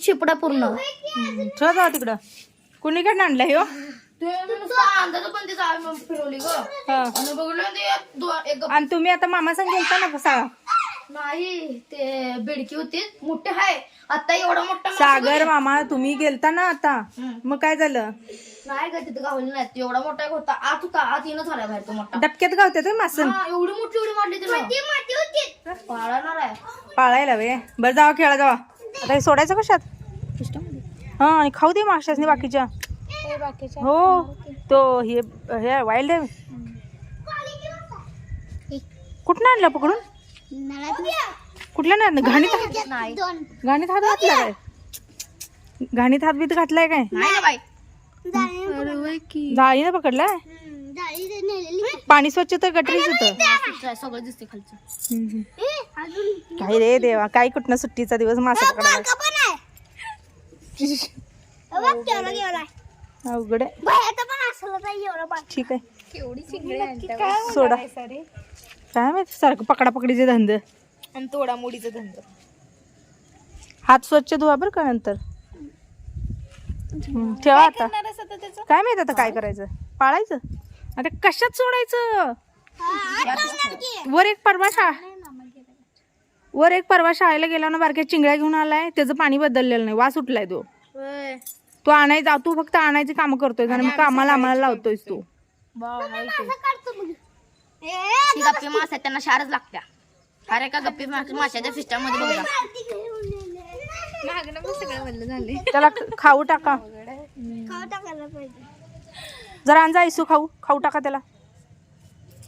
शिपडा पूर्ण. चल जाऊ तिकडं. कुणीकडनं आणलं हे? हो? फिरवली ग. हा. आणि बघलं ते दो- एक आणि तुम्ही आता मामा संग गेलता ना सा नाही ते बेडकी होती. मोठे हाय. आता एवढा मोठा मासा सागर मामा तुम्ही गेलता ना आता. मग काय झालं? नाही का तिथे गावली नाही एवढा मोठा एक होता. आत होता. आत येणं झाला बाहेर तो मोठा. डबक्यात गावते तुम्ही मासन? हा, एवढी मोठी एवढी मारली तिला पाळणार आहे. पाळायला वे. बरं जावा खेळा जावा. आता हे सोडायचं कशात? हा आणि खाऊ दे माशासनी बाकीच्या. हो तो हे हे वाईल्ड आहे. कुठनं आणला पकडून? कुठल्या नाही घाणीत नाही. घाणीत हात घातला काय? घाणीत हात बीत घातलाय काय? नाही ना बाई. जाळीनं पकडलाय? पाणी स्वच्छ तर गटरीच होतं. सगळं दिसते खालचं. काय रे देवा काय कुठनं सुट्टीचा दिवस मासा अवघड आहे. ठीक आहे. सोडा. काय माहिती? सारखं पकडा पकडीचे धंदे. आणि तोडा मोडीचं धंद. हात स्वच्छ धुवा बरं का नंतर. ठेवा आता. काय माहीत आता काय करायचं? पाळायचं? आता कशात सोडायचं? वर एक परवा शा वर एक परवा शाळेला गेला ना बारक्या चिंगड्या घेऊन आलाय. त्याचं पाणी बदललेलं नाही. वास उठलाय तो. तू आणायचा तू फक्त आणायची कामं करतोय आणि मग कामाला आम्हाला लावतोयस तू. ही गप्पी मास त्यांना शारच लागत्या. अरे का गप्पी मास- माशाच्या फिस्टामध्ये बघा त्याला खाऊ टाका. जरा आणजा आयसू खाऊ खाऊ टाका त्याला.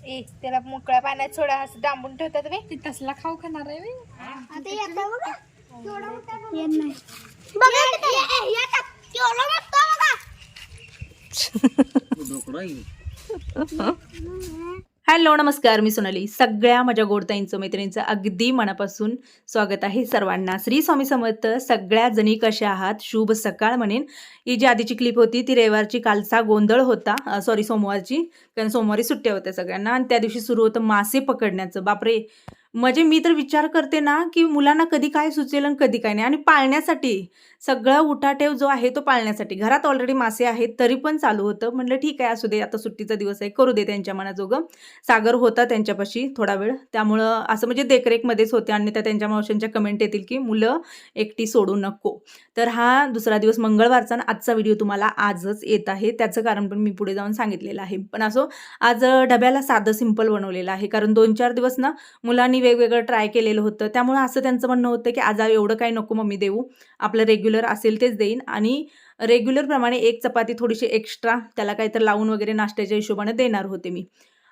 ए त्याला मोकळ्या पाण्यात सोडा असं डांबून ठेवतात बे. तसला खाऊ खाणार आहे बे. हॅलो नमस्कार मी सोनाली. सगळ्या माझ्या गोडताईंचं मैत्रिणींचं अगदी मनापासून स्वागत आहे सर्वांना. श्री स्वामी समर्थ सगळ्या जणी कशा आहात? शुभ सकाळ म्हणेन. ही जी आधीची क्लिप होती ती रविवारची कालचा गोंधळ होता. सॉरी सोमवारची. कारण सोमवारी सुट्ट्या होत्या सगळ्यांना. आणि त्या दिवशी सुरू होतं मासे पकडण्याचं. बापरे! म्हणजे मी तर विचार करते ना की मुलांना कधी काय सुचेल आणि कधी काय नाही. आणि पाळण्यासाठी सगळं उठाठेव जो आहे तो पाळण्यासाठी. घरात ऑलरेडी मासे आहेत तरी पण चालू होतं. म्हटलं ठीक आहे असू दे आता सुट्टीचा दिवस आहे करू दे त्यांच्या मनाजोगं. सागर होता त्यांच्यापाशी थोडा वेळ. त्यामुळं असं म्हणजे देखरेखमध्येच होते आणि त्या त्यांच्या मावशांच्या कमेंट येतील की मुलं एकटी सोडू नको. तर हा दुसरा दिवस मंगळवारचा आणि आजचा व्हिडिओ तुम्हाला आजच येत आहे. त्याचं कारण पण मी पुढे जाऊन सांगितलेलं आहे. पण असो आज डब्याला साधं सिंपल बनवलेलं आहे. कारण दोन चार दिवस ना मुलांनी वेगवेगळं ट्राय केलेलं होतं. त्यामुळं असं त्यांचं म्हणणं होतं की आज एवढं काही नको मम्मी देऊ. आपलं रेग्युलर असेल तेच देईन. आणि रेग्युलरप्रमाणे एक चपाती थोडीशी एक्स्ट्रा त्याला काहीतरी लावून वगैरे नाश्त्याच्या हिशोबाने देणार होते मी.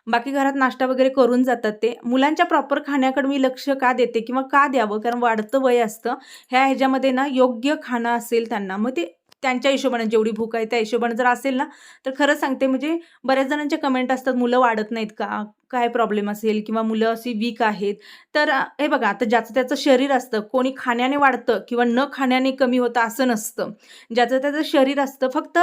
बाकी घरात नाश्ता वगैरे करून जातात ते. मुलांच्या प्रॉपर खाण्याकडे मी लक्ष का देते किंवा का द्यावं? कारण वाढतं वय असतं. ह्या ह्याच्यामध्ये ना योग्य खाणं असेल त्यांना मग ते त्यांच्या हिशोबाने जेवढी भूक आहे त्या हिशोबाने जर असेल ना तर खरं सांगते म्हणजे बऱ्याच जणांच्या कमेंट असतात मुलं वाढत नाहीत का? काय प्रॉब्लेम असेल? किंवा मुलं अशी वीक आहेत. तर हे बघा आता ज्याचं त्याचं शरीर असतं कोणी खाण्याने वाढतं किंवा न खाण्याने कमी होतं असं नसतं. ज्याचं त्याचं शरीर असतं फक्त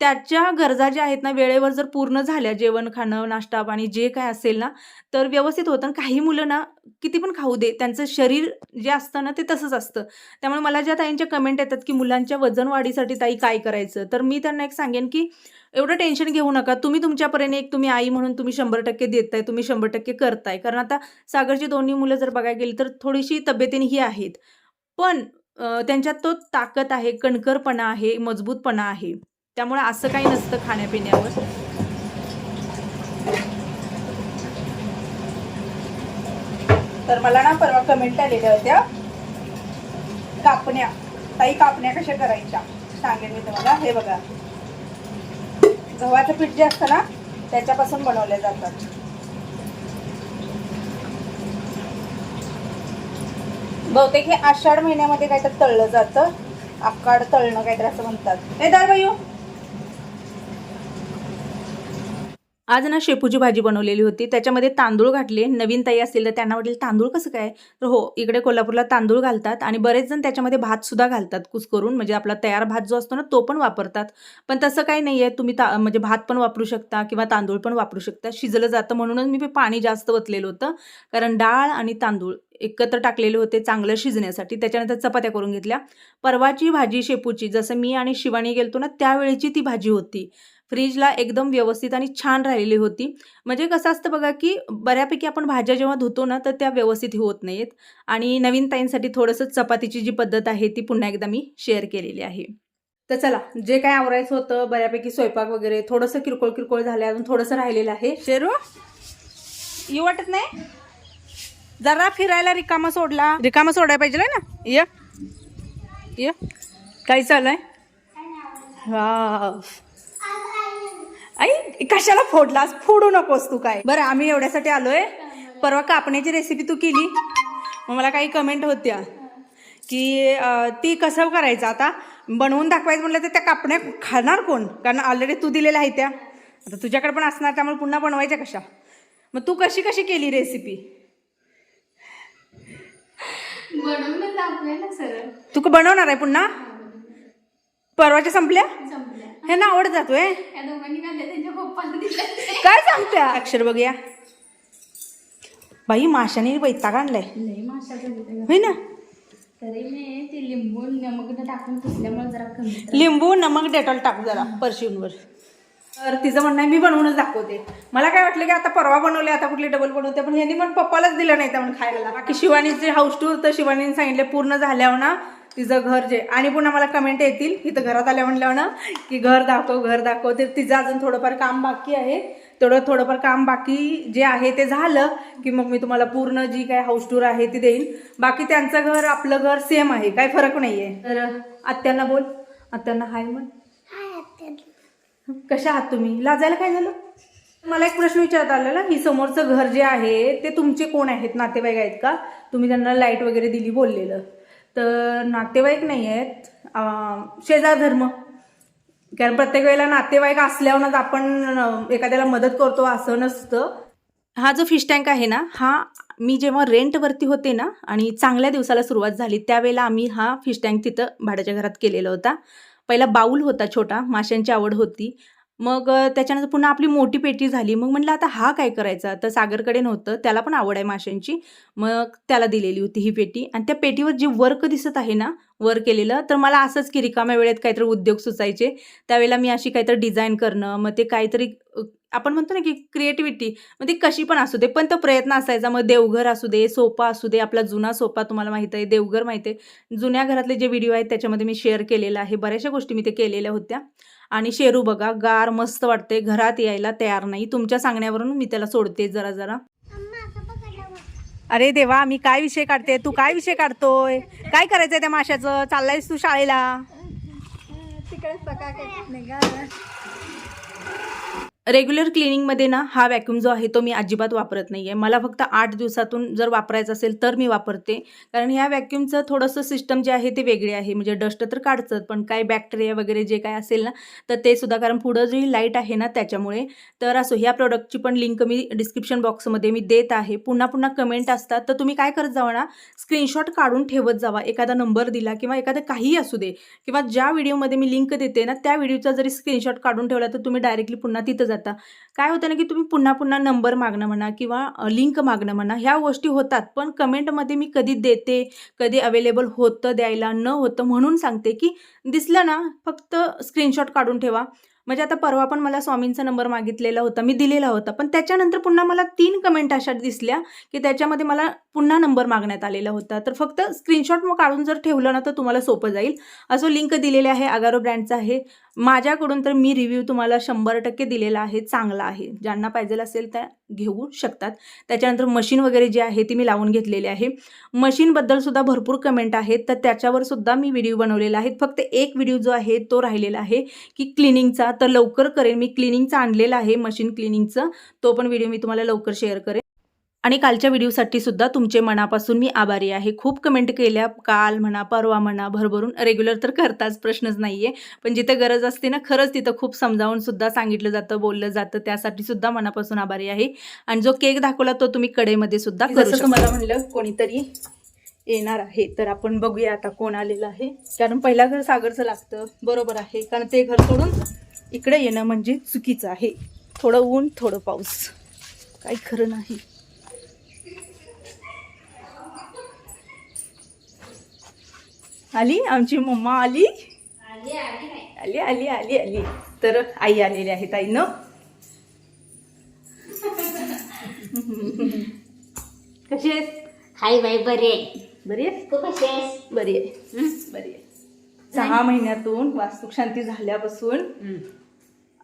त्याच्या गरजा ज्या आहेत ना वेळेवर जर पूर्ण झाल्या जेवण खाणं नाश्ता पाणी जे काय असेल ना तर व्यवस्थित होतं. आणि काही मुलं ना किती पण खाऊ दे त्यांचं शरीर जे असतं ना ते तसंच असतं. त्यामुळे मला ज्या ताईंच्या कमेंट येतात की मुलांच्या वजन वाढीसाठी ताई काय करायचं? तर मी त्यांना एक सांगेन की एवढं टेन्शन घेऊ नका. तुम्ही तुमच्यापर्यंत एक तुम्ही आई म्हणून तुम्ही शंभर टक्के देताय तुम्ही शंभर टक्के करताय. कारण आता सागरची दोन्ही मुलं जर बघायला गेली तर थोडीशी तब्येतीने ही आहेत. पण त्यांच्यात तो ताकद आहे कणकरपणा आहे मजबूतपणा आहे. त्यामुळे असं काही नसतं खाण्यापिण्यावर. तर मला ना परवा कमेंट आलेल्या होत्या. कापण्या. ताई कापण्या कशा करायच्या? सांगेन मी तुम्हाला. हे बघा. गव्हाचं पीठ जे असतं ना त्याच्यापासून बनवल्या जातात. बहुतेक हे आषाढ महिन्यामध्ये काहीतरी तळलं जातं. आकाड तळणं काहीतरी असं म्हणतात. हे दारबाई हो. आज ना शेपूची भाजी बनवलेली होती. त्याच्यामध्ये तांदूळ घातले. नवीन ताई असतील तर त्यांना वाटेल तांदूळ कसं काय? तर हो इकडे कोल्हापूरला तांदूळ घालतात आणि बरेच जण त्याच्यामध्ये भात सुद्धा घालतात कुस करून. म्हणजे आपला तयार भात जो असतो ना तो पण वापरतात. पण तसं काही नाही आहे तुम्ही ता म्हणजे भात पण वापरू शकता किंवा तांदूळ पण वापरू शकता. शिजलं जातं म्हणूनच मी पाणी जास्त ओतलेलं होतं. कारण डाळ आणि तांदूळ एकत्र टाकलेले होते चांगलं शिजण्यासाठी. त्याच्यानंतर चपात्या करून घेतल्या. परवाची भाजी शेपूची जसं मी आणि शिवानी गेलतो ना त्यावेळेची ती भाजी होती. फ्रीजला एकदम व्यवस्थित आणि छान राहिलेली होती. म्हणजे कसं असतं बघा की बऱ्यापैकी आपण भाज्या जेव्हा धुतो ना तर त्या व्यवस्थित होत नाहीत. आणि नवीन ताईंसाठी थोडंसं चपातीची जी पद्धत आहे ती पुन्हा एकदा मी शेअर केलेली आहे. तर चला जे काय आवरायचं होतं बऱ्यापैकी स्वयंपाक वगैरे थोडंसं किरकोळ किरकोळ झालं अजून थोडंसं राहिलेलं आहे. शेरू येऊ वाटत नाही? जरा फिरायला रिकामा सोडला. रिकामा सोडायला पाहिजे ना? ये. ये. काय चालू आहे वाव. आई कशाला फोडलास? फोडू नकोस तू काय. बरं आम्ही एवढ्यासाठी आलोय. परवा कापण्याची रेसिपी तू केली. मग मला काही कमेंट होत्या. की ती कसं करायचं आता? बनवून दाखवायचं म्हटलं तर त्या कापण्या खाणार कोण? कारण ऑलरेडी तू दिलेल्या आहे त्या. आता तुझ्याकडे पण असणार त्यामुळे पुन्हा बनवायच्या कशा? मग तू कशी कशी केली रेसिपी बनवून दाखवूया ना सरळ. तू क- बनवणार आहे पुन्हा? परवाच्या संपल्या. संपल्या हे ना आवडत जातोय काय सांगत्या? अक्षर बघूया. बाई माशाने वैताग आणलाय. होय ना? तरी लिंबू नमक टाकून पुसल्यामुळे जरा कमी लिंबू नमक डेटॉल टाक जरा परशिवूनवर. तर तिचं म्हणणं आहे मी बनवूनच दाखवते. मला काय वाटलं की आता परवा बनवले आता कुठली डबल बनवते पण ह्यांनी पण पप्पालाच दिलं नाही त्या म्हणून खायला. बाकी शिवानीचे हाऊस टूर तर शिवानीने सांगितले पूर्ण झाल्यावर ना तिचं घर जे आणि पुन्हा मला कमेंट येतील. इथं घरात आल्या म्हणल्यावर ना की घर दाखव घर दाखव. ते तिचं अजून थोडंफार काम बाकी आहे. तेवढं थोडंफार काम बाकी जे आहे ते झालं की मग मी तुम्हाला पूर्ण जी काय हाऊस टूर आहे ती देईन. बाकी त्यांचं घर आपलं घर सेम आहे. काय फरक नाही आहे तर आत्यांना बोल. आत्यांना हाय म्हण. कशा आहात तुम्ही? लाजायला काय झालं? मला एक प्रश्न विचारता आलेला ही समोरचं घर जे आहे ते तुमचे कोण आहेत? नातेवाईक आहेत का? तुम्ही त्यांना लाइट वगैरे दिली बोललेलं. तर नातेवाईक नाही आहेत. शेजार धर्म. कारण प्रत्येक वेळेला नातेवाईक असल्यावरच आपण एखाद्याला मदत करतो असं नसतं. हा जो फिश टँक आहे ना हा मी जेव्हा रेंटवरती होते ना आणि चांगल्या दिवसाला सुरुवात झाली त्यावेळेला आम्ही हा फिश टँक तिथं भाड्याच्या घरात केलेला होता. पहिला बाऊल होता छोटा माशांची आवड होती. मग त्याच्यानंतर पुन्हा आपली मोठी पेटी झाली. मग म्हटलं आता हा काय करायचा? तर सागरकडे नव्हतं. त्याला पण आवड आहे माशांची. मग त्याला दिलेली होती ही पेटी. आणि त्या पेटीवर जे वर्क दिसत आहे ना वर केलेलं तर मला असंच की रिकाम्या वेळेत काहीतरी उद्योग सुचायचे. त्यावेळेला मी अशी काहीतरी डिझाईन करणं मग ते काहीतरी आपण म्हणतो ना की क्रिएटिव्हिटी मग ती कशी पण असू दे पण तो प्रयत्न असायचा. मग देवघर असू दे सोफा असू दे आपला जुना सोफा तुम्हाला माहीत आहे देवघर माहीत आहे. जुन्या घरातले जे व्हिडिओ आहेत त्याच्यामध्ये मी शेअर केलेलं आहे. बऱ्याचशा गोष्टी मी ते केलेल्या होत्या. आणि शेरू बघा गार मस्त वाटते घरात यायला तयार नाही. तुमच्या सांगण्यावरून मी त्याला सोडते जरा जरा. अरे देवा मी काय विषय काढते? तू काय विषय काढतोय? काय करायचंय त्या माशाचं चाललायस तू शाळेला? तिकडे रेग्युलर क्लिनिंगमध्ये ना हा व्हॅक्युम जो आहे तो मी अजिबात वापरत नाही आहे मला फक्त आठ दिवसातून जर वापरायचं असेल तर मी वापरते. कारण ह्या व्हॅक्यूमचं थोडंसं सिस्टम जे आहे ते वेगळे आहे. म्हणजे डस्ट तर काढतं पण काय बॅक्टेरिया वगैरे जे काय असेल ना तर ते सुद्धा कारण पुढं जी लाइट आहे ना त्याच्यामुळे. तर असो ह्या प्रोडक्टची पण लिंक मी डिस्क्रिप्शन बॉक्समध्ये मी देत आहे. पुन्हा पुन्हा कमेंट असतात तर तुम्ही काय करत जावा ना स्क्रीनशॉट काढून ठेवत जावा. एखादा नंबर दिला किंवा एखादं काहीही असू दे. किंवा ज्या व्हिडिओमध्ये मी लिंक देते ना त्या व्हिडिओचा जरी स्क्रीनशॉट काढून ठेवला तर तुम्ही डायरेक्टली पुन्हा तिथं जाता. काय होतं ना की तुम्ही पुन्हा पुन्हा नंबर मागणं म्हणा किंवा लिंक मागणं म्हणा ह्या गोष्टी होतात. पण कमेंटमध्ये मी कधी देते कधी अवेलेबल होतं द्यायला न होतं म्हणून सांगते की दिसलं ना फक्त स्क्रीनशॉट काढून ठेवा. म्हणजे आता परवा पण मला स्वामींचा नंबर मागितलेला होता मी दिलेला होता पण त्याच्यानंतर पुन्हा मला तीन कमेंट अशा दिसल्या की त्याच्यामध्ये मला पुन्हा नंबर मागण्यात आलेला होता. तर फक्त स्क्रीनशॉट मग काढून जर ठेवलं ना तर तुम्हाला सोपं जाईल. असं लिंक दिलेले आहे अगारो ब्रँडचा आहे. माझ्याकडून तर मी रिव्ह्यू तुम्हाला शंभर टक्के दिलेला आहे चांगला आहे. ज्यांना पाहिजे असेल त्या घेऊ शकतात. त्याच्यानंतर मशीन वगैरे जे आहे ती मी लावून घेतलेली आहे. मशीनबद्दल सुद्धा भरपूर कमेंट आहेत तर त्याच्यावर सुद्धा मी व्हिडिओ बनवलेला आहे. फक्त एक व्हिडिओ जो आहे तो राहिलेला आहे की क्लिनिंगचा तर लवकर करेन मी. क्लिनिंगचा आणलेला आहे मशीन क्लिनिंगचं तो पण व्हिडिओ मी तुम्हाला लवकर शेअर करेन. आणि कालच्या व्हिडिओसाठी सुद्धा तुमचे मनापासून मी आभारी आहे. खूप कमेंट केल्या. काल म्हणा परवा म्हणा भरभरून रेग्युलर तर करताच प्रश्नच नाही आहे पण जिथं गरज असते ना खरंच तिथं खूप समजावून सुद्धा सांगितलं जातं बोललं जातं. त्यासाठी सुद्धा मनापासून आभारी आहे. आणि जो केक दाखवला तो तुम्ही कडेमध्ये सुद्धा करू तुम्हाला म्हणलं कोणीतरी येणार आहे तर आपण बघूया आता कोण आलेलं आहे. कारण पहिला घर सागरचं लागतं. बरोबर आहे. कारण ते घर सोडून इकडे येणं म्हणजे चुकीचं आहे. थोडं ऊन थोडं पाऊस. काही खरं नाही. आली? आमची मम्मा आली? आली आली आली आली तर आई आलेली आहे ताई न कशी आहेस? हाय बाई बरे आहे. बरी आहेस? तू कशी आहेस? बरी आहे. बरी आहे. सहा महिन्यातून वास्तुक शांती झाल्यापासून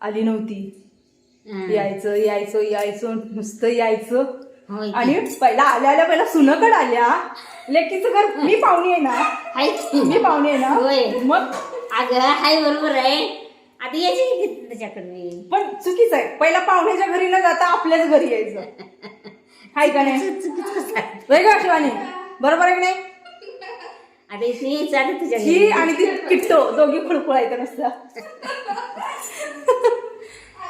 आली नव्हती. यायचं यायचं यायचं नुसतं यायचं. होय आणि पहिला आल्या आल्या पहिला सुनकड आल्या. लेकीचं घर मी पाहुणी आहे ना. हाय मी पाहुणे आहे होय. ना मग? अगं हाय बरोबर आहे. आता यायची की त्याच्याकडे? पण चुकीचं आहे. पहिला पाहुण्याच्या घरी न जाता आपल्याच घरी यायचं. हाय का नाही? होय का शिवानी? बरोबर आहे की नाही? आता इथे यायचं आता तुझ्या ही घरी. आणि ती किट्टो दोघी खुळखुळायचं नसतं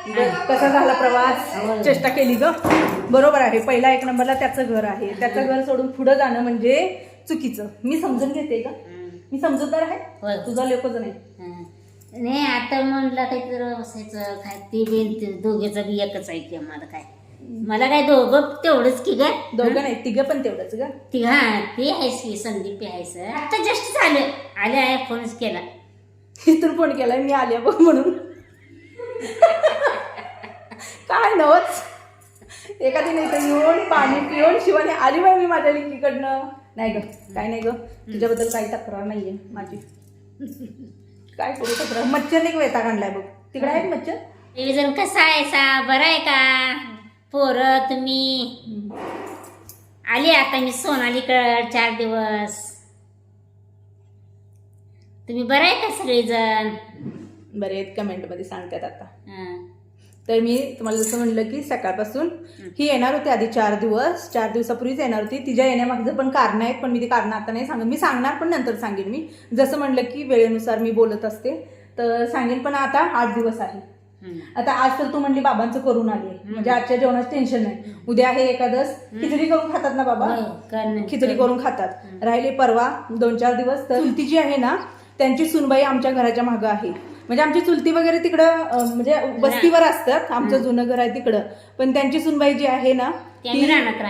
कसा झाला प्रवास? चेष्टा केली ग. बरोबर आहे. पहिला एक नंबरला त्याचं घर आहे. त्याचं घर सोडून पुढे जाणं म्हणजे चुकीचं. मी समजून घेते का. मी समजूतदार. आहे? तुझा लेखच नाही. नाही आता म्हणलं काहीतरी बसायचं काय ते बी ते दोघेचं बी एकच आहे की आम्हाला काय. मला काय दोघं तेवढंच की ग. दोघं नाही तिघं पण तेवढंच ग. ती हा ती आहेस की संदीप आहेस. आता जस्ट झालं. आले आहे फोनच केला. इथून फोन केलाय मी आल्या बघ म्हणून. काय नवच? एखादी नाही तर येऊन पाणी पिऊन शिवाने आली बाई मी माझ्या लिंकीकडनं. नाही ग काय नाही ग. तुझ्याबद्दल काही तक्रार नाहीये माझी. काय करू तक्रार? मच्छर नाही वेता काढलाय बघ. तिकडे आहे मच्छर? टेलिव्हिजन कसा आहे सा? बरं आहे का? पोरं तुम्ही? आली आता मी सोनालीकड चार दिवस. तुम्ही बरं आहे का सगळेजण? बरे आहेत कमेंटमध्ये सांगतात आता. हं. तर मी तुम्हाला जसं म्हणलं की सकाळपासून ही. येणार होती आधी चार दिवस चार दिवसापूर्वीच येणार होती. तिच्या येण्यामागचं पण कारण आहेत पण मी ती कारण आता नाही सांगत. मी सांगणार पण नंतर सांगेन मी. जसं म्हणलं की वेळेनुसार मी बोलत असते तर सांगेन पण आता आठ दिवस आहे. हं. आता आज तर तू म्हणली बाबांचं करून आली. म्हणजे आजच्या जेवणाचं टेन्शन नाही. उद्या आहे एकादस खिचडी करून खातात ना बाबा? करणं. खिचडी करून खातात. राहिले परवा दोन चार दिवस तर चुलती जी आहे ना त्यांची सुनबाई आमच्या घराच्या मागं आहे. म्हणजे आमची चुलती वगैरे तिकडं म्हणजे वस्तीवर असतात. आमचं जुनं घर आहे तिकडं. पण त्यांची सुनबाई जी आहे ना ती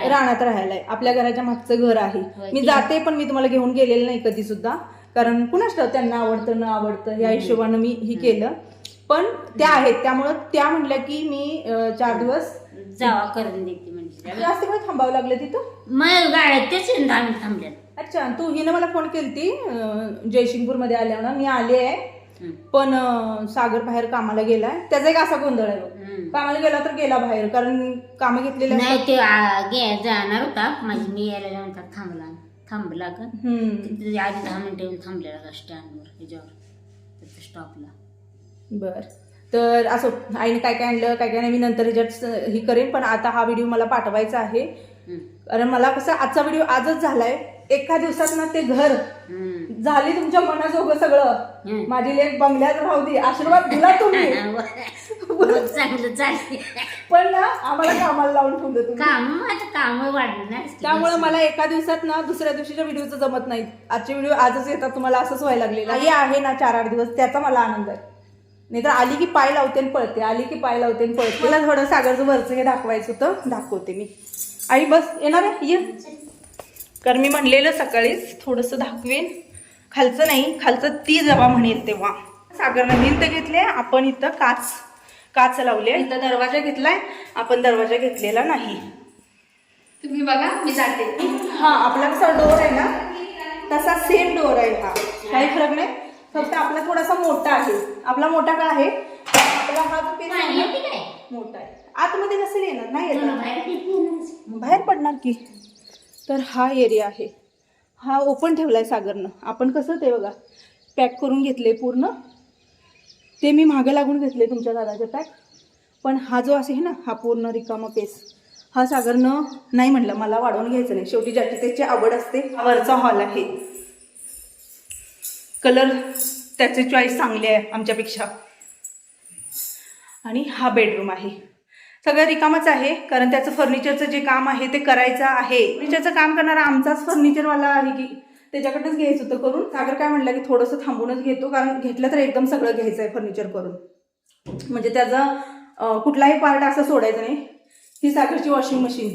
रानात राहायला. आहे. आपल्या घराच्या मागचं घर आहे. होय, मी ती- जाते पण मी तुम्हाला घेऊन गेलेलं नाही कधी सुद्धा कारण कुणाच त्यांना आवडतं न आवडतं या हिशोबानं मी ही केलं. पण त्या आहेत. त्यामुळं त्या म्हणल्या की मी चार दिवस जावा करून देते म्हणजे. जास्त वेळ थांबावं लागलं तिथं? मग गाड्या तेच आम्ही अच्छा तू हिनं मला फोन केलती अं, जयसिंगपूरमध्ये आल्यावर. मी आले आहे. हं. पण सागर बाहेर कामाला गेलाय त्याचा एक असा गोंधळ आहे बघ. हं. कामाला गेला तर गेला बाहेर कारण कामं घेतलेले. नाही ते आ, गे जाणार होता माझी मी यायला नंतर थांबला थांबला का हम्म. तिथे आधी दहा मिनिटं येऊन थांबलेला होता स्टँडवर ह्याच्यावर तिथे स्टॉपला बर तर असो आईने काय काय आणलं काय काय नाही मी नंतर ह्याच्यात ही करेन पण आता हा व्हिडिओ मला पाठवायचा आहे. कारण मला कसं आजचा व्हिडिओ आजच झालाय एका दिवसात ना ते घर. झाली तुमच्या मनाजोगं सगळं. हं. माझी लेख बंगल्यात राहू दे आशीर्वाद दिला तुम्ही. चांगलं चालते पण ना आम्हाला कामाला लावून ठेवलं तुम्ही. काम आता काम वाढणार त्यामुळे मला एका दिवसात ना दुसऱ्या दिवशीच्या व्हिडिओचं जमत नाही. आजचे व्हिडिओ आजच येतात तुम्हाला असंच व्हायला लागलेलं आई आहे ना चार आठ दिवस त्याचा मला आनंद आहे. नाहीतर आली की पाय लावते आणि पळते आली की पाय लावते आणि पळते. मला थोडं सागरचं वरचं हे दाखवायचं होतं दाखवते मी. आई बस येणार आहे? ये. कारण मी म्हणलेलं सकाळीच थोडंसं दाखवेन. खालचं नाही खालचं ती जेव्हा म्हणेल तेव्हा. सागरनं भिंत घेतले आपण इथं काच काच लावली. इथं दरवाजा घेतलाय आपण दरवाजा घेतलेला नाही. तुम्ही बघा मी जाते. हा आपला कसा डोर आहे ना तसा सेम डोर आहे हा. काही फरक नाही. फक्त आपला थोडासा मोठा आहे. आपला मोठा का आहे? आपला हा जो मोठा आहे. आतमध्ये नसेल येणार? नाही येणार बाहेर पडणार की? तर हा एरिया आहे. हा ओपन ठेवला आहे सागरनं. आपण कसं ते बघा पॅक करून घेतले पूर्ण. ते मी मागे लागून घेतले तुमच्या दादाचे पॅक. पण हा जो आहे ना हा पूर्ण रिकामा पेस हा सागरनं नाही म्हणलं मला वाढवून घ्यायचं नाही. शेवटी ज्याची त्याची आवड असते वरचा हॉल आहे. कलर त्याचे चॉईस चांगले आहे आमच्यापेक्षा. आणि हा बेडरूम आहे. सगळं रिकामच आहे कारण त्याचं फर्निचरचं जे काम आहे ते करायचं आहे. फर्निचरचं काम करणारा आमचाच फर्निचरवाला आहे की त्याच्याकडनंच घ्यायचं होतं करून. सागर काय म्हणलं की थोडंसं थांबूनच घेतो कारण घेतलं तर एकदम सगळं घ्यायचं आहे फर्निचर करून. म्हणजे त्याचं कुठलाही पार्ट असं सोडायचं नाही. ही सागरची वॉशिंग मशीन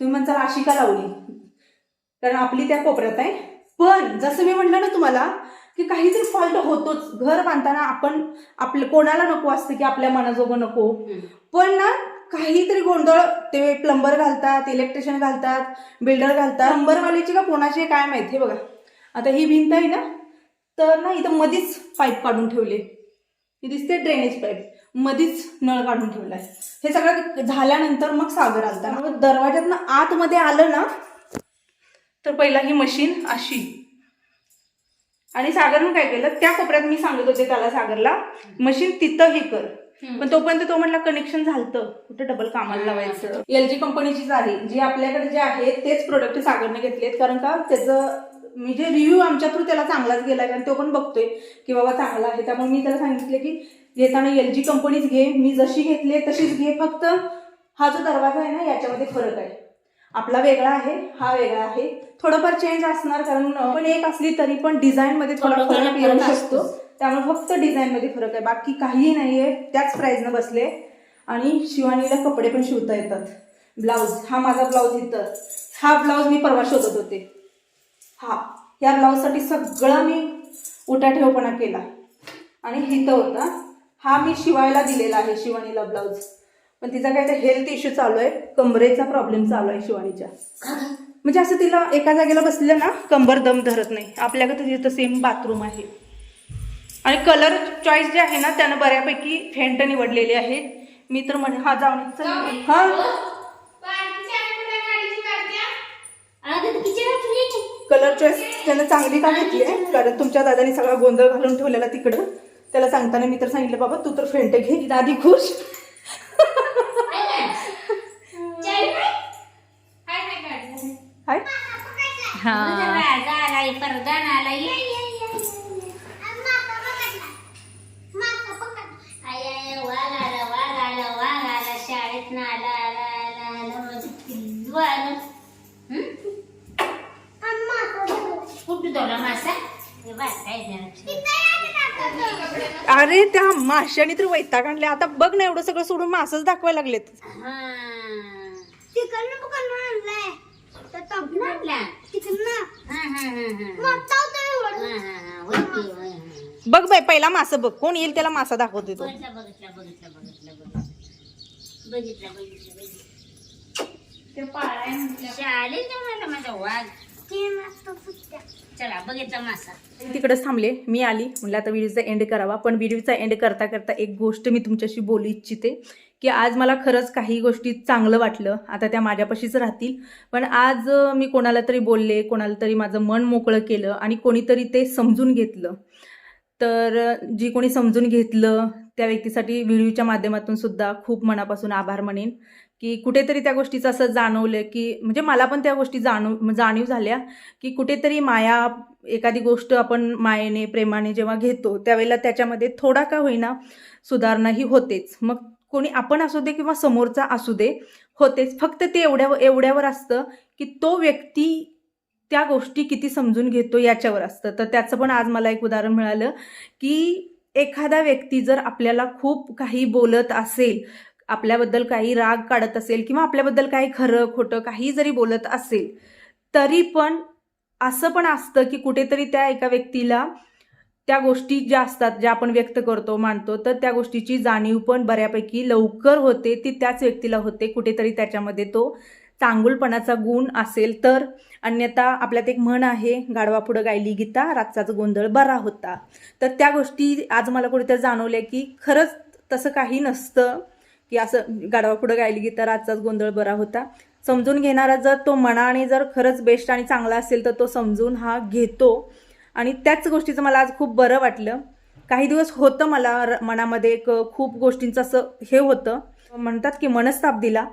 तुम्ही म्हणताल अशी का लावली. कारण आपली त्या कोपऱ्यात आहे. पण जसं मी म्हटलं ना तुम्हाला की काहीतरी फॉल्ट होतोच. घर बांधताना आपण आपलं कोणाला नको असतं की आपल्या मनाजोगं नको. पण ना काहीतरी गोंधळ ते प्लंबर घालतात इलेक्ट्रिशियन घालतात बिल्डर घालतात. प्लंबरवाल्याची का कोणाची आहे काय माहिती? बघा. आता ही भिंत आहे ना तर ना इथं मधीच पाईप काढून ठेवले. ही दिसते ड्रेनेज पाईप मधीच नळ काढून ठेवलाय. हे सगळं झाल्यानंतर मग सागर आलता. दरवाज्यातनं आतमध्ये आलं ना तर पहिला ही मशीन अशी. आणि सागरनं काय केलं? त्या कोपऱ्यात मी सांगत होते त्याला सागरला मशीन तिथं हे कर. पण तोपर्यंत तो म्हटला कनेक्शन झालतं. कुठं डबल कामाला लावायचं. एल जी कंपनीचीच आहे. जी आपल्याकडे जे आहे तेच प्रोडक्ट सागरने घेतलेत कारण का त्याचं म्हणजे रिव्ह्यू आमच्या थ्रू त्याला चांगलाच गेलाय कारण तो पण बघतोय की बाबा चांगला आहे. त्यामुळे मी त्याला सांगितलं की घेताना एल जी कंपनीच घे. मी जशी घेतली तशीच घे. फक्त हा जो दरवाजा आहे ना याच्यामध्ये फरक आहे. आपला वेगळा आहे हा वेगळा आहे. थोडंफार चेंज असणार कारण पण एक असली तरी पण डिझाईन मध्ये थोडा फरक येऊ. शकतो त्यामुळे फक्त डिझाईन मध्ये फरक आहे. बाकी काहीही नाहीये. त्याच प्राइसनं बसले. आणि शिवानीला कपडे पण शिवता येतात. ब्लाऊज. हा माझा ब्लाऊज इथं. हा ब्लाऊज मी परवा शोधत होते. हा. या ब्लाऊजसाठी सगळं मी उठाठेवपणा केला. आणि इथं होता. हा मी शिवायला दिलेला आहे शिवानीला ब्लाऊज. पण तिचा काय तर हेल्थ इश्यू चालू आहे. कमरेचा प्रॉब्लेम चालू आहे शिवानीच्या. म्हणजे असं तिला एका जागेला बसलं ना कंबर दम धरत नाही. आपल्याकडे तिथं सेम बाथरूम आहे. आणि कलर चॉईस जे आहे ना त्यानं बऱ्यापैकी फेंट निवडलेले आहे. मी तर म्हणे हा जाऊन हा? कलर चॉईस त्यानं चांगली का घेतली आहे? कारण तुमच्या दादानी सगळा गोंधळ घालून ठेवलेला तिकडं. त्याला सांगताना मी तर सांगितलं बाबा तू तर फेंट घे. दादी खुश. आलाय परदान आलाय. वाघ आला वाघ आला वाघ आला शाळेत आला आला आला आला माझं पिल्लू आलं? कुठं धरला मासा? हे बघ, काय झालं? अरे त्या माश्याने तर वैताग आणले आता बघ ना एवढं सगळं सोडून मासच दाखवायला लागलेत. हां. तिकडनं पकडून आणलाय. तर कुठं बघ बाई पहिला मासा बघ. कोण येईल त्याला मासा दाखवते तो. तिकडे थांबले. मी आली. म्हटलं आता व्हिडिओचा एंड करावा. पण व्हिडिओचा एंड करता करता एक गोष्ट मी तुमच्याशी बोलू इच्छिते. की आज मला खरंच काही गोष्टी चांगलं वाटलं. आता त्या माझ्यापाशीच राहतील. पण आज मी कोणाला तरी बोलले कोणाला तरी माझं मन मोकळं केलं आणि कोणीतरी ते समजून घेतलं. तर जी कोणी समजून घेतलं त्या व्यक्तीसाठी व्हिडिओच्या माध्यमातून सुद्धा खूप मनापासून आभार म्हणेन. की कुठेतरी त्या गोष्टीचं असं जाणवलं की म्हणजे मला पण त्या गोष्टी जाणव जाणीव झाल्या की कुठेतरी माया एखादी गोष्ट आपण मायेने प्रेमाने जेव्हा घेतो त्यावेळेला त्याच्यामध्ये थोडा का होईना सुधारणा ही होतेच. मग कोणी आपण असू दे किंवा समोरचा असू दे होतेच. फक्त ते एवढ्या एवढ्यावर असतं की तो व्यक्ती त्या गोष्टी किती समजून घेतो याच्यावर असतं. तर त्याचं पण आज मला एक उदाहरण मिळालं की एखादा व्यक्ती जर आपल्याला खूप काही बोलत असेल आपल्याबद्दल काही राग काढत असेल किंवा आपल्याबद्दल काही खरं खोटं काही जरी बोलत असेल तरी पण असं पण असतं की कुठेतरी त्या एका व्यक्तीला त्या गोष्टी ज्या असतात ज्या आपण व्यक्त करतो मानतो तर त्या गोष्टीची जाणीव पण बऱ्यापैकी लवकर होते ती त्याच व्यक्तीला होते. कुठेतरी त्याच्यामध्ये तो चांगुलपणाचा गुण असेल तर. अन्यथा आपल्यात एक म्हण आहे गाढवा पुढं गायली गीता रातचाच गोंधळ बरा होता. तर त्या गोष्टी आज मला कुठेतरी जाणवल्या की खरंच तसं काही नसतं की असं गाढवा पुढं गायली गीता रातचाच गोंधळ बरा होता. समजून घेणारा जर तो मनाने जर खरंच बेस्ट आणि चांगला असेल तर तो समजून हा घेतो. आणि त्याच गोष्टीचं मला आज खूप बरं वाटलं. काही दिवस होतं मला र- मनामध्ये एक खूप गोष्टींचं असं हे होतं. म्हणतात की मनस्ताप दिला.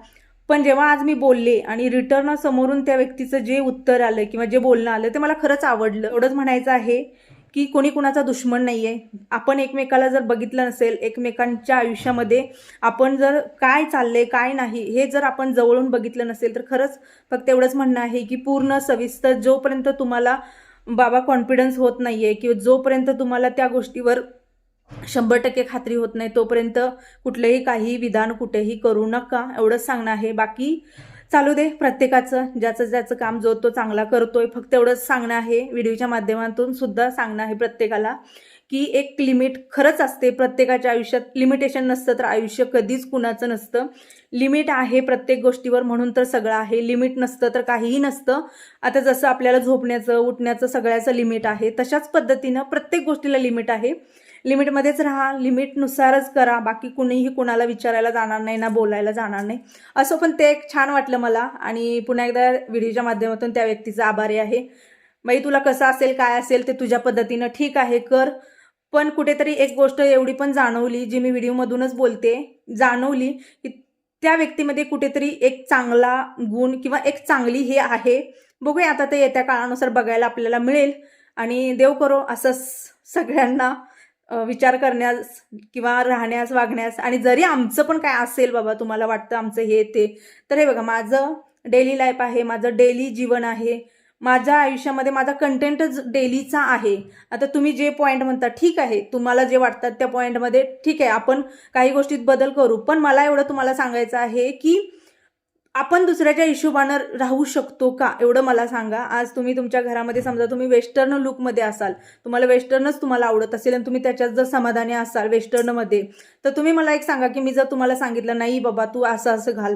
पण जेव्हा आज मी बोलले आणि रिटर्न समोरून त्या व्यक्तीचं जे उत्तर आलं किंवा जे बोलणं आलं ते मला खरंच आवडलं. एवढंच म्हणायचं आहे की कोणी कुणाचा दुश्मन नाही आहे आपण एकमेकाला जर बघितलं नसेल एकमेकांच्या आयुष्यामध्ये आपण जर काय चाललंय काय नाही हे जर आपण जवळून बघितलं नसेल तर खरंच फक्त एवढंच म्हणणं आहे की पूर्ण सविस्तर जोपर्यंत तुम्हाला बाबा कॉन्फिडन्स होत नाही आहे किंवा जोपर्यंत तुम्हाला त्या गोष्टीवर शंभर टक्के खात्री होत नाही तोपर्यंत कुठलंही काही विधान कुठेही करू नका एवढंच सांगणं आहे. बाकी चालू दे प्रत्येकाचं ज्याचं ज्याचं काम जो तो चांगला करतोय फक्त एवढंच सांगणं आहे. व्हिडिओच्या माध्यमातून सुद्धा सांगणं आहे प्रत्येकाला. की एक लिमिट खरंच असते. प्रत्येकाच्या आयुष्यात लिमिटेशन नसतं तर आयुष्य कधीच कुणाचं नसतं. लिमिट आहे प्रत्येक गोष्टीवर म्हणून तर सगळं आहे. लिमिट नसतं तर काहीही नसतं. आता जसं आपल्याला झोपण्याचं उठण्याचं सगळ्याचं लिमिट आहे. तशाच पद्धतीनं प्रत्येक गोष्टीला लिमिट आहे. लिमिटमध्येच राहा. लिमिटनुसारच करा. बाकी कुणीही कुणाला विचारायला जाणार नाही ना बोलायला जाणार नाही. असं पण ते एक छान वाटलं मला. आणि पुन्हा एकदा व्हिडिओच्या माध्यमातून त्या व्यक्तीचा आभारी आहे. बाई तुला कसं असेल काय असेल ते तुझ्या पद्धतीनं ठीक आहे कर. पण कुठेतरी एक गोष्ट एवढी पण जाणवली जी मी व्हिडिओमधूनच बोलते जाणवली की त्या व्यक्तीमध्ये कुठेतरी एक चांगला गुण किंवा एक चांगली हे आहे. बघूया आता ते येत्या काळानुसार बघायला आपल्याला मिळेल. आणि देव करो असं सगळ्यांना विचार करण्यास किंवा राहण्यास वागण्यास. आणि जरी आमचं पण काय असेल बाबा तुम्हाला वाटतं आमचं हे ते. तर हे बघा माझं डेली लाईफ आहे माझं डेली जीवन आहे. माझ्या आयुष्यामध्ये माझा कंटेंटच डेलीचा आहे. आता तुम्ही जे पॉईंट म्हणता ठीक आहे. तुम्हाला जे वाटतात त्या पॉईंटमध्ये ठीक आहे आपण काही गोष्टीत बदल करू. पण मला एवढं तुम्हाला सांगायचं आहे की आपण दुसऱ्याच्या हिशोबानं राहू शकतो का? एवढं मला सांगा. आज तुम्ही तुमच्या घरामध्ये समजा तुम्ही वेस्टर्न लुकमध्ये असाल तुम्हाला वेस्टर्नच तुम्हाला आवडत असेल आणि तुम्ही त्याच्यात जर समाधानी असाल वेस्टर्नमध्ये तर तुम्ही मला एक सांगा की मी जर तुम्हाला सांगितलं नाही बाबा तू असं असं घाल.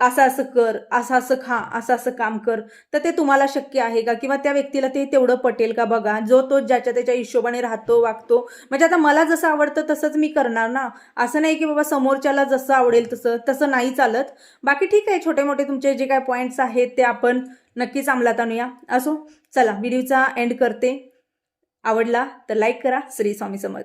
असं असं कर असं असं खा असं असं काम कर तर ते तुम्हाला शक्य आहे का? किंवा त्या व्यक्तीला ते तेवढं पटेल का? बघा जो तो ज्याच्या त्याच्या हिशोबाने राहतो वागतो. म्हणजे आता मला जसं आवडतं तसंच मी करणार ना? असं नाही की बाबा समोरच्याला जसं आवडेल तसं तसं नाही चालत. बाकी ठीक आहे छोटे मोठे तुमचे जे काय पॉईंट्स आहेत ते आपण नक्कीच अंमलात आणूया. असो चला व्हिडिओचा एंड करते. आवडला तर लाईक करा. श्री स्वामी समर्थ.